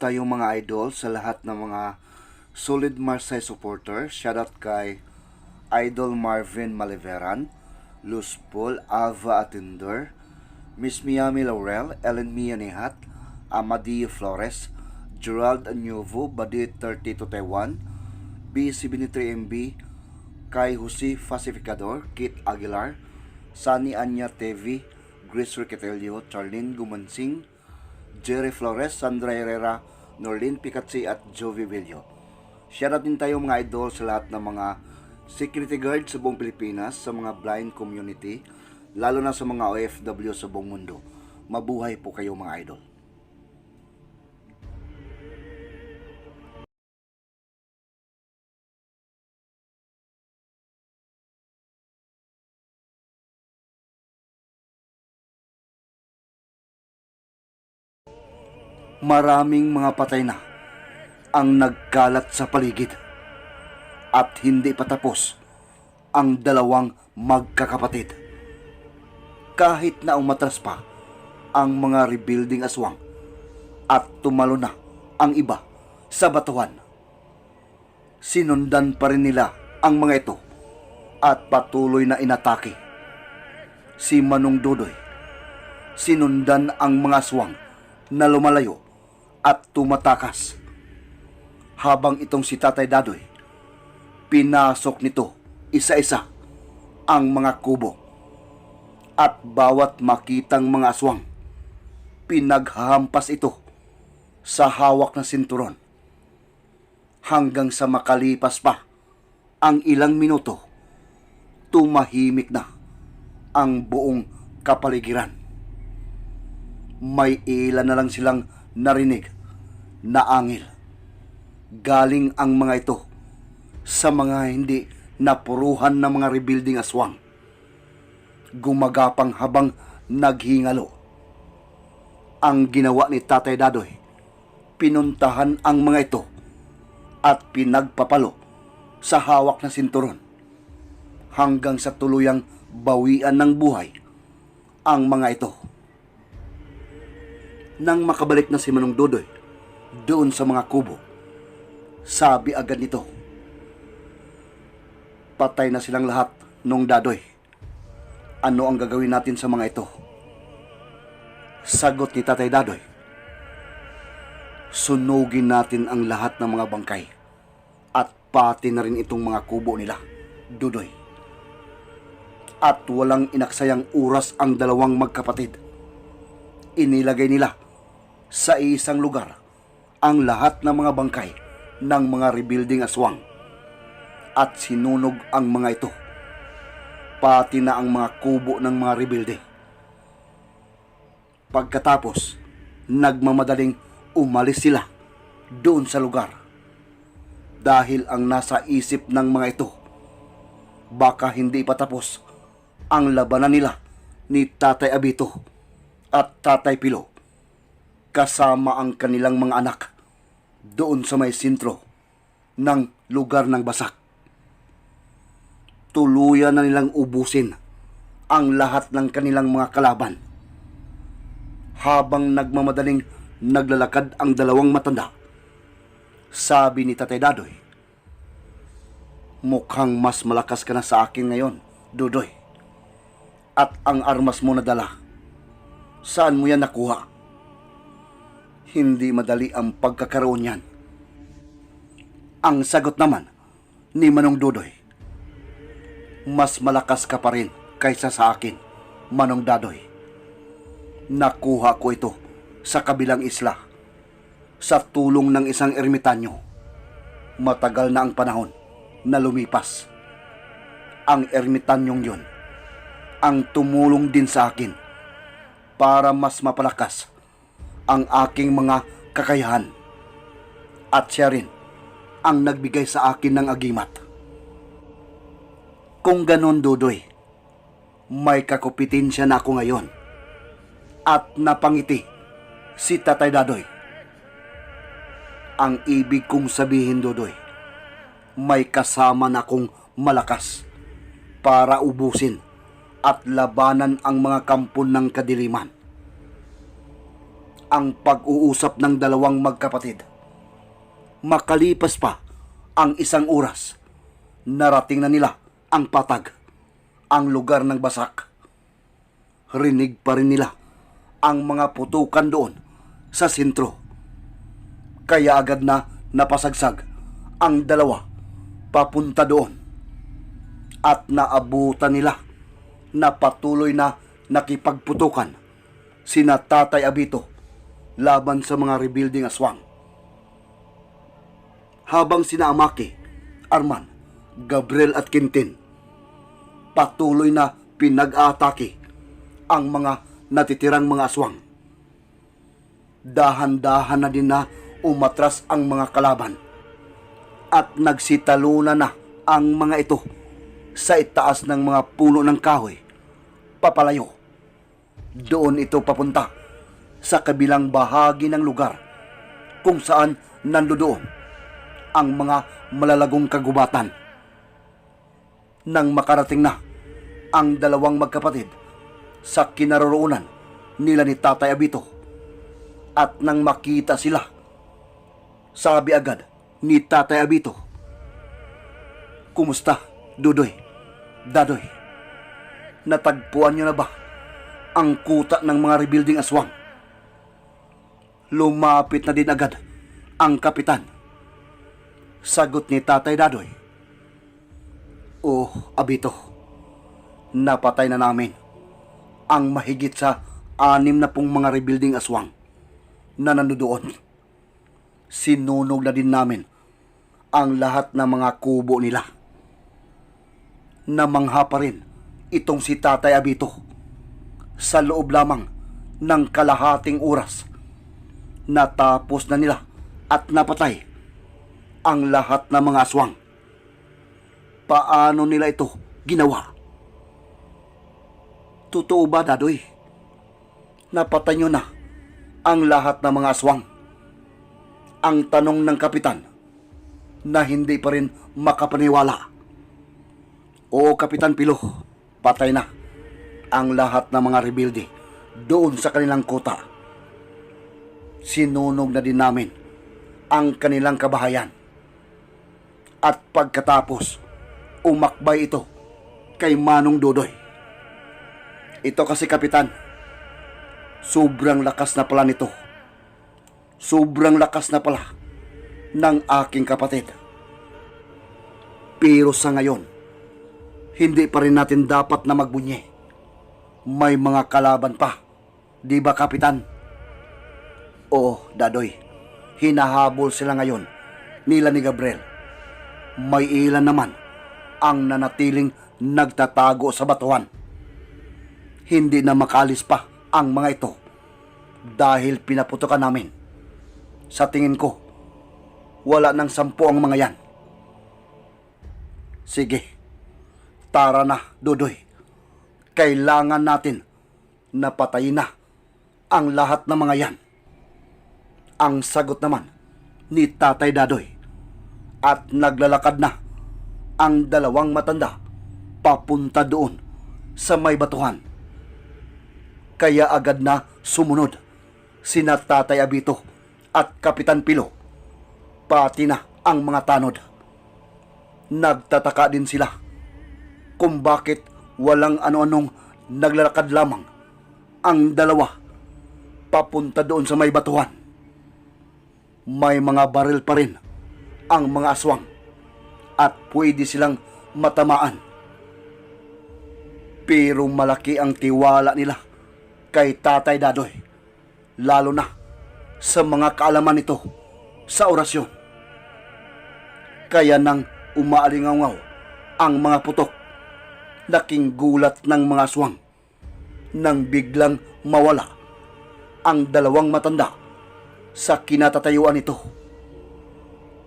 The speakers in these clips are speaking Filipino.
Tayong mga idol sa lahat ng mga solid Marseille supporter. Shoutout kay Idol Marvin Maliveran, Luz Paul, Ava Atinder, Miss Miami Laurel, Ellen Mia Nihat, Amadio Flores, Gerald Anuvo, Badit 30 to Taiwan, B73MB, kay Jose Pacificador, Kit Aguilar, Sunny Anya TV, Grace Riquetelio, Charlene Gumansing, Jerry Flores, Sandra Herrera, Norlin Picatsi at Jovi Villo. Shoutout din tayo mga idol sa lahat ng mga security guard sa buong Pilipinas, sa mga blind community, lalo na sa mga OFW sa buong mundo. Mabuhay po kayo mga idol. Maraming mga patay na ang nagkalat sa paligid at hindi patapos ang dalawang magkakapatid. Kahit na umatras pa ang mga rebuilding aswang at tumalo na ang iba sa batuhan. Sinundan pa rin nila ang mga ito at patuloy na inatake. Si Manong Dodoy, sinundan ang mga aswang na lumalayo at tumatakas. Habang itong si Tatay Dadoy, pinasok nito isa-isa ang mga kubo. At bawat makitang mga aswang, pinaghahampas ito sa hawak na sinturon. Hanggang sa makalipas pa ang ilang minuto, tumahimik na ang buong kapaligiran may ilan na lang silang narinig na angil. Galing ang mga ito sa mga hindi napuruhan ng mga rebuilding aswang. Gumagapang habang naghingalo. Ang ginawa ni Tatay Dadoy, pinuntahan ang mga ito at pinagpapalo sa hawak na sinturon hanggang sa tuluyang bawian ng buhay ang mga ito nang makabalik na si Manong Dodoy doon sa mga kubo. Sabi agad nito, patay na silang lahat nung dadoy. Ano ang gagawin natin sa mga ito? Sagot ni Tatay Dadoy, sunugin natin ang lahat ng mga bangkay at pati na rin itong mga kubo nila, Dudoy. At walang inaksayang oras ang dalawang magkapatid. Inilagay nila sa isang lugar ang lahat ng mga bangkay ng mga rebuilding aswang. At sinunog ang mga ito. Pati na ang mga kubo ng mga rebuilde. Pagkatapos, nagmamadaling umalis sila doon sa lugar. Dahil ang nasa isip ng mga ito baka hindi pa tapos ang labanan nila ni Tatay Abito at Tatay Pilo kasama ang kanilang mga anak doon sa may sentro ng lugar ng basak. Tuluyan na nilang ubusin ang lahat ng kanilang mga kalaban. Habang nagmamadaling naglalakad ang dalawang matanda, sabi ni Tatay Dadoy, Mukhang mas malakas ka na sa akin ngayon, Dudoy. At ang armas mo na dala, saan mo yan nakuha? Hindi madali ang pagkakaroon niyan. Ang sagot naman ni Manong Dudoy, Mas malakas ka pa rin kaysa sa akin, Manong Dadoy. Nakuha ko ito sa kabilang isla sa tulong ng isang ermitanyo. Matagal na ang panahon na lumipas. Ang ermitanyong yun ang tumulong din sa akin para mas mapalakas ang aking mga kakayahan. At siya rin ang nagbigay sa akin ng agimat. Kung ganon, Dudoy, may kakupitin siya na ako ngayon. At napangiti si Tatay Dadoy. Ang ibig kong sabihin, Dudoy, may kasama na akong malakas para ubusin at labanan ang mga kampon ng kadiliman ang pag-uusap ng dalawang magkapatid. Makalipas pa ang isang oras, narating na nila ang patag, ang lugar ng basak. Rinig pa rin nila ang mga putukan doon sa sentro. Kaya agad na napasagsag ang dalawa papunta doon. At naabutan nila na patuloy na nakipagputukan sina Tatay Abito laban sa mga rebuilding aswang. Habang sina Amaki, Arman, Gabriel at Quintin patuloy na pinag-atake ang mga natitirang mga aswang. Dahan-dahan na din na umatras ang mga kalaban at nagsitaluna na ang mga ito sa itaas ng mga puno ng kahoy papalayo. Doon ito papunta sa kabilang bahagi ng lugar kung saan nandoon ang mga malalagong kagubatan. Nang makarating na ang dalawang magkapatid sa kinaroroonan nila ni Tatay Abito at nang makita sila, sabi agad ni Tatay Abito, Kumusta, Dudoy? Dadoy? Natagpuan niyo na ba ang kuta ng mga rebuilding aswang? Lumapit na din agad ang kapitan. Sagot ni Tatay Dadoy. Oh, Abito. Napatay na namin ang mahigit sa anim na pong mga rebuilding aswang na nandoon. Sinunog na din namin ang lahat ng mga kubo nila. Namangha pa rin itong si Tatay Abito sa loob lamang ng kalahating oras. Natapos na nila at napatay ang lahat ng mga aswang. Paano nila ito ginawa? Totoo ba, Dadoy? Napatay nyo na ang lahat ng mga aswang. Ang tanong ng kapitan na hindi pa rin makapaniwala. Oo, Kapitan Pilo, patay na ang lahat ng mga rebuilde doon sa kanilang kota. Sinunog na din namin ang kanilang kabahayan. At pagkatapos, umakbay ito kay Manong Dodoy. Ito kasi kapitan, sobrang lakas na pala nito. Sobrang lakas na pala ng aking kapatid. Pero sa ngayon, hindi pa rin natin dapat na magbunye. May mga kalaban pa, di ba kapitan? Oo, Dadoy. Hinahabol sila ngayon nila ni Gabriel. May ilan naman ang nanatiling nagtatago sa batuhan. Hindi na makalis pa ang mga ito dahil pinaputokan namin. Sa tingin ko, wala nang sampu ang mga yan. Sige, tara na, Dudoy. Kailangan natin na patayin na ang lahat ng mga yan. Ang sagot naman ni Tatay Dadoy at naglalakad na ang dalawang matanda papunta doon sa may batuhan. Kaya agad na sumunod sina Tatay Abito at Kapitan Pilo pati na ang mga tanod. Nagtataka din sila kung bakit walang ano-anong naglalakad lamang ang dalawa papunta doon sa may batuhan. May mga baril pa rin ang mga aswang at pwede silang matamaan. Pero malaki ang tiwala nila kay Tatay Dadoy, lalo na sa mga kaalaman nito sa orasyon. Kaya nang umaalingaw ang mga putok, naking gulat ng mga aswang nang biglang mawala ang dalawang matanda sa kinatatayuan nito.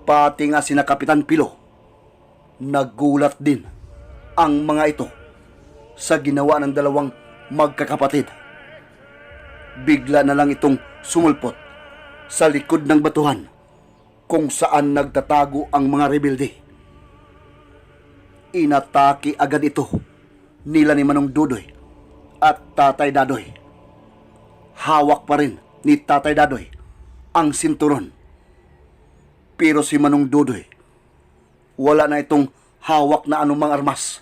Pati nga sina Kapitan Pilo, nagulat din ang mga ito sa ginawa ng dalawang magkakapatid. Bigla na lang itong sumulpot sa likod ng batuhan kung saan nagtatago ang mga rebelde. Inatake agad ito nila ni Manong Dudoy at Tatay Dadoy. Hawak pa rin ni Tatay Dadoy ang sinturon. Pero si Manong Dudoy, wala na itong hawak na anumang armas.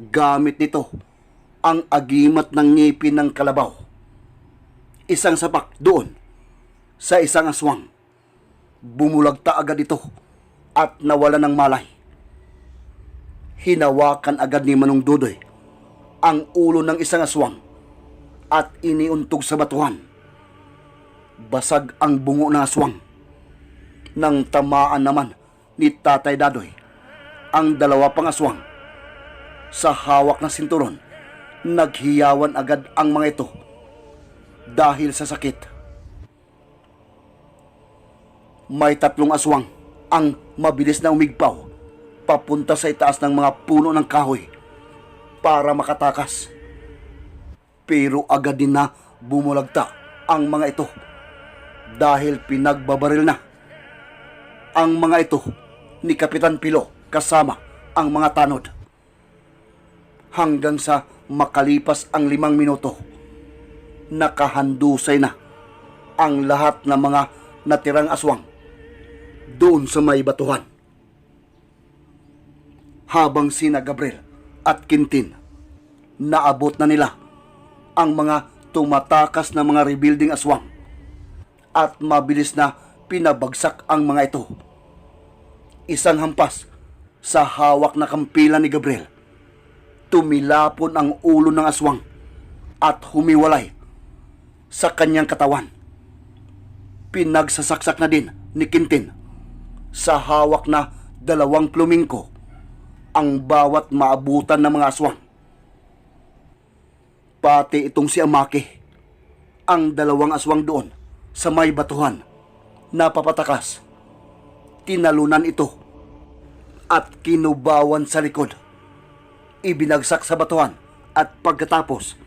Gamit nito ang agimat ng ngipin ng kalabaw. Isang sapak doon sa isang aswang. Bumulagta agad ito at nawala ng malay. Hinawakan agad ni Manong Dudoy ang ulo ng isang aswang at iniuntog sa batuhan. Basag ang bungo ng aswang. Nang tamaan naman ni Tatay Dadoy ang dalawa pang aswang. Sa hawak na sinturon, naghiyawan agad ang mga ito dahil sa sakit. May tatlong aswang ang mabilis na umigpaw papunta sa itaas ng mga puno ng kahoy para makatakas. Pero agad din na bumulagta ang mga ito dahil pinagbabaril na ang mga ito ni Kapitan Pilo kasama ang mga tanod. Hanggang sa makalipas ang limang minuto, nakahandusay na ang lahat ng mga natirang aswang doon sa may batuhan. Habang sina Gabriel at Quintin, naabot na nila ang mga tumatakas na mga rebuilding aswang at mabilis na pinabagsak ang mga ito. Isang hampas sa hawak na kampilan ni Gabriel. Tumilapon ang ulo ng aswang at humiwalay sa kanyang katawan. Pinagsasaksak na din ni Quintin sa hawak na dalawang plumingko ang bawat maabutan ng mga aswang. Pati itong si Amaki, ang dalawang aswang doon sa may batuhan, napapatakas. Tinalunan ito at kinubawan sa likod. Ibinagsak sa batuhan at pagkatapos,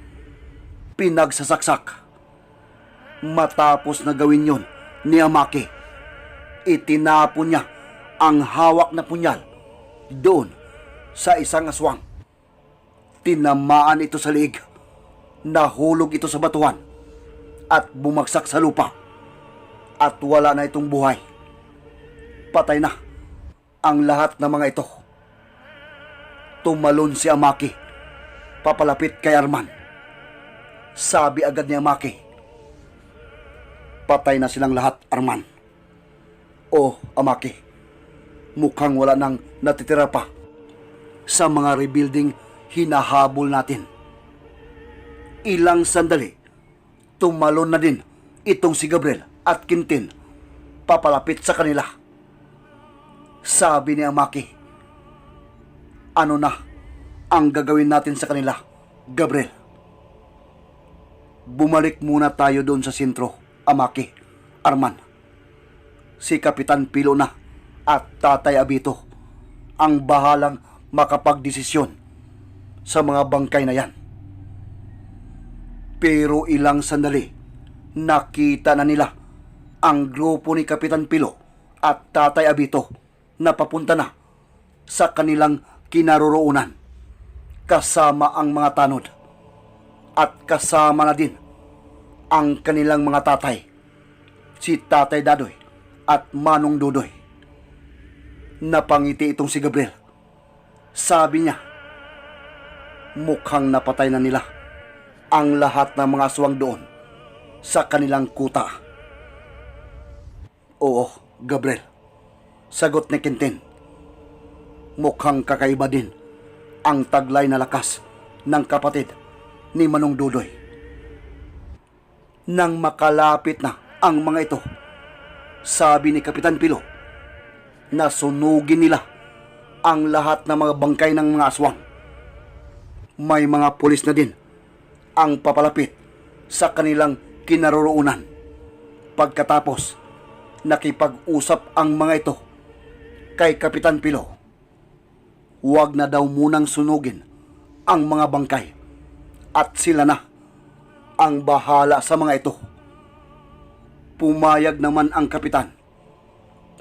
pinagsasaksak. Matapos na gawin yon ni Amaki, itinapon niya ang hawak na punyal doon sa isang aswang. Tinamaan ito sa liig. Nahulog ito sa batuhan at bumagsak sa lupa. At wala na itong buhay. Patay na ang lahat ng mga ito. Tumalon si Amaki. Papalapit kay Arman. Sabi agad ni Amaki. Patay na silang lahat, Arman. O, Amaki. Mukhang wala nang natitira pa sa mga rebuilding hinahabol natin. Ilang sandali, tumalon na din itong si Gabriel at Quintin papalapit sa kanila. Sabi ni Amaki, ano na ang gagawin natin sa kanila, Gabriel? Bumalik muna tayo doon sa sentro, Amaki, Arman. Si Kapitan Pilo na at Tatay Abito ang bahalang makapagdesisyon sa mga bangkay na yan. Pero ilang sandali, nakita na nila ang grupo ni Kapitan Pilo at Tatay Abito na papunta na sa kanilang kinaroroonan kasama ang mga tanod at kasama na din ang kanilang mga tatay si Tatay Dadoy at Manong Dudoy. Napangiti itong si Gabriel. Sabi niya, mukhang napatay na nila ang lahat ng mga aswang doon sa kanilang kuta. Oo, Gabriel. Sagot ni Quintin. Mukhang kakaiba din ang taglay na lakas ng kapatid ni Manong Dudoy. Nang makalapit na ang mga ito, sabi ni Kapitan Pilo, na sunugin nila ang lahat ng mga bangkay ng mga aswang. May mga pulis na din ang papalapit sa kanilang kinaroroonan. Pagkatapos, nakipag-usap ang mga ito kay Kapitan Pilo. Huwag na daw munang sunugin ang mga bangkay at sila na ang bahala sa mga ito. Pumayag naman ang kapitan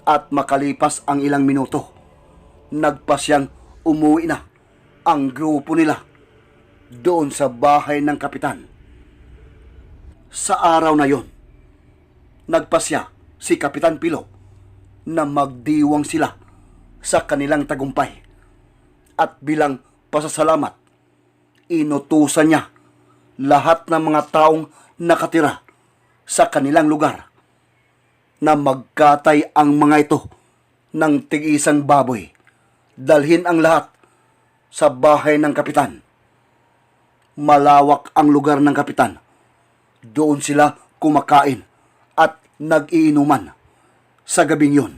at makalipas ang ilang minuto, nagpasyang umuwi na ang grupo nila doon sa bahay ng kapitan. Sa araw na yon, nagpasya si Kapitan Pilo na magdiwang sila sa kanilang tagumpay. At bilang pasasalamat, inutusan niya lahat ng mga taong nakatira sa kanilang lugar na magkatay ang mga ito ng tig-isang baboy. Dalhin ang lahat sa bahay ng kapitan. Malawak ang lugar ng kapitan. Doon sila kumakain nag-iinuman sa gabing yun.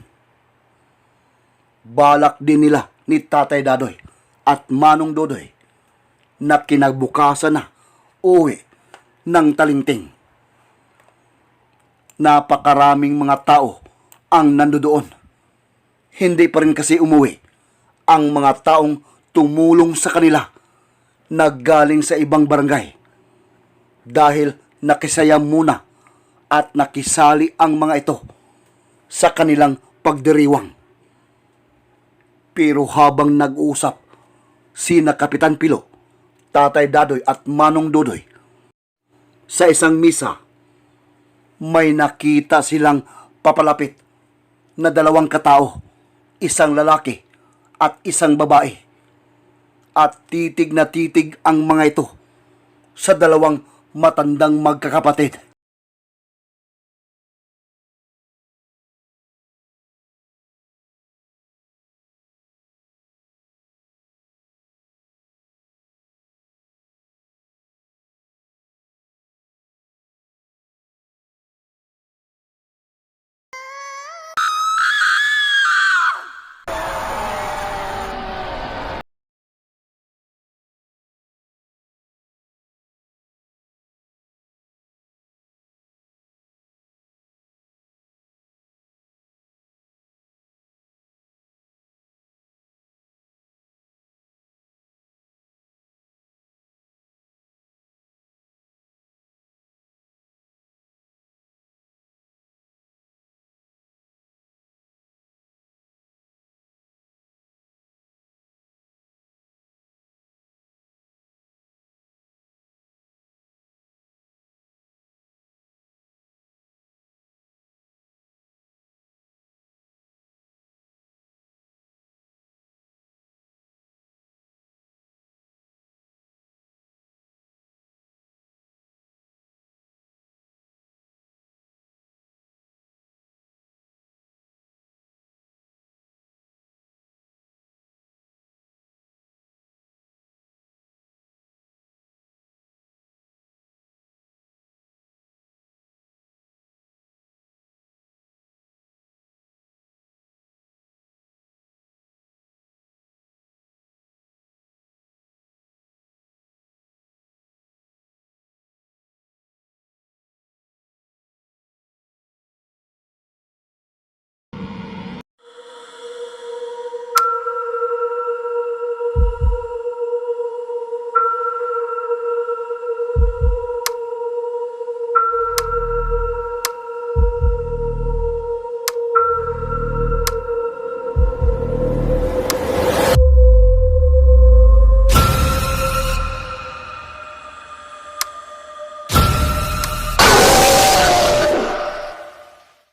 Balak din nila ni Tatay Dadoy at Manong Dodoy na kinabukasan na uwi ng talingting. Napakaraming mga tao ang nandoon. Hindi pa rin kasi umuwi ang mga taong tumulong sa kanila na galing sa ibang barangay. Dahil nakisaya muna at nakisali ang mga ito sa kanilang pagdiriwang. Pero habang nag-uusap, sina Kapitan Pilo, Tatay Dadoy at Manong Dodoy, sa isang misa, may nakita silang papalapit na dalawang katao, isang lalaki at isang babae. At titig na titig ang mga ito sa dalawang matandang magkakapatid.